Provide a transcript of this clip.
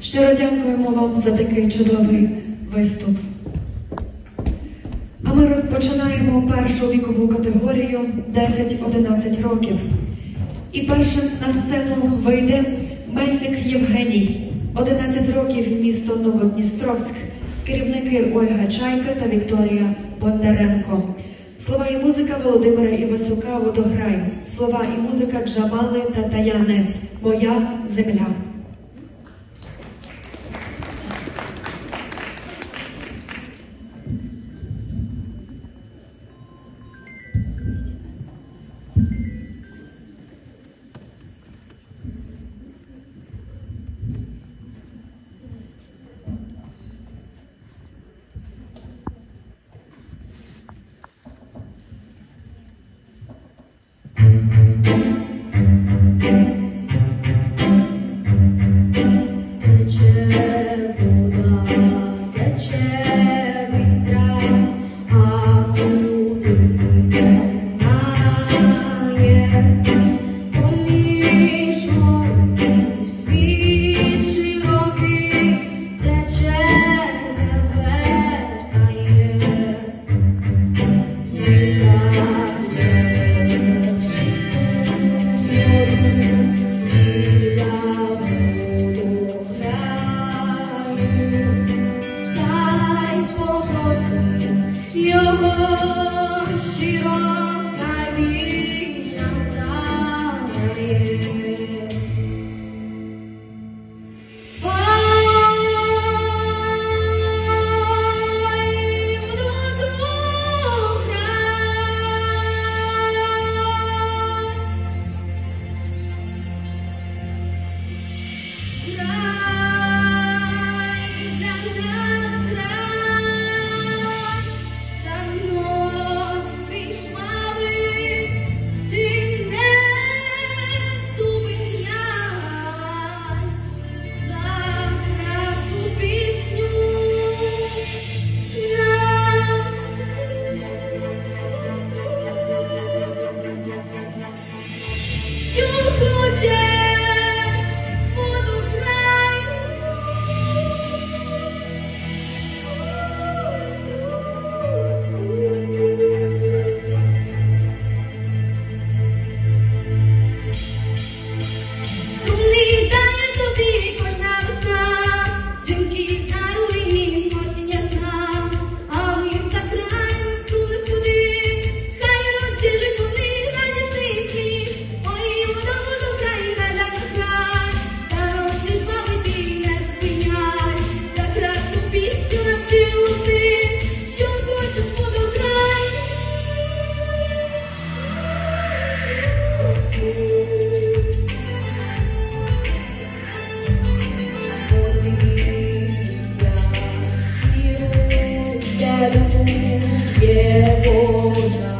Щиро дякуємо вам за такий чудовий виступ. А ми розпочинаємо першу вікову категорію 10-11 років. І першим на сцену вийде Мельник Євгеній, 11 років, місто Новодністровськ, керівники Ольга Чайка та Вікторія Бондаренко. Слова і музика Володимира Івасюка Водограй. Слова і музика Джамали та Таяни. Моя земля. Shiva. yeah, oh, no.